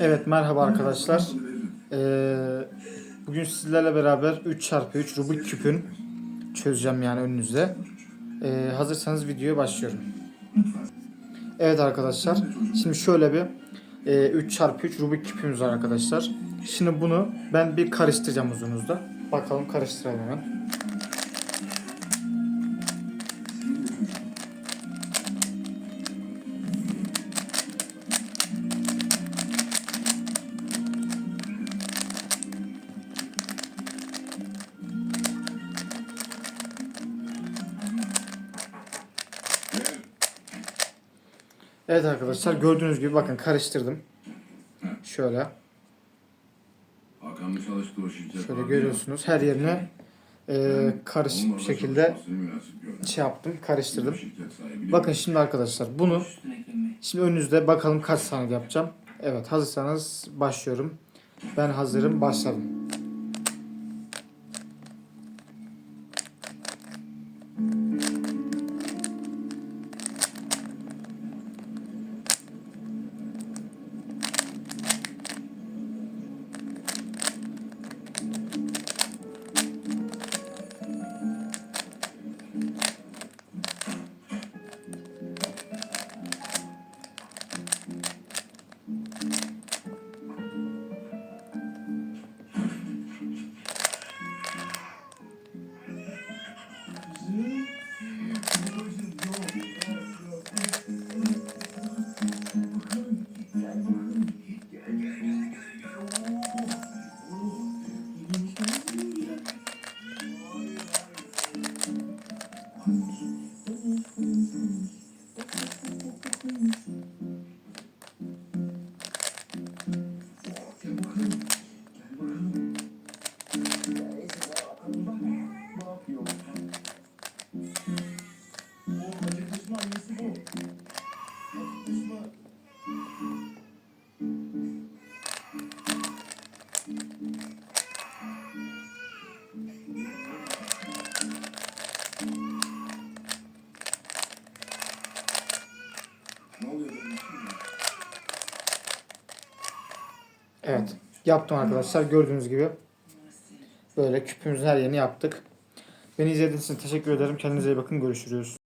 Evet merhaba arkadaşlar. Ee, bugün sizlerle beraber 3x3 Rubik küpün çözeceğim yani önünüzde. Ee, hazırsanız videoya başlıyorum. Evet arkadaşlar. Şimdi şöyle bir e, 3x3 Rubik küpümüz var arkadaşlar. Şimdi bunu ben bir karıştıracağım uzunuzda. Bakalım karıştıralım hemen. Evet arkadaşlar gördüğünüz gibi bakın karıştırdım. Şöyle. Şöyle görüyorsunuz her yerine e, karışık bir şekilde şey yaptım karıştırdım. Bakın şimdi arkadaşlar bunu şimdi önünüzde bakalım kaç saniye yapacağım. Evet hazırsanız başlıyorum. Ben hazırım başladım. mm Evet yaptım arkadaşlar gördüğünüz gibi. Böyle küpümüzün her yerini yaptık. Beni izlediğiniz için teşekkür ederim. Kendinize iyi bakın. Görüşürüz.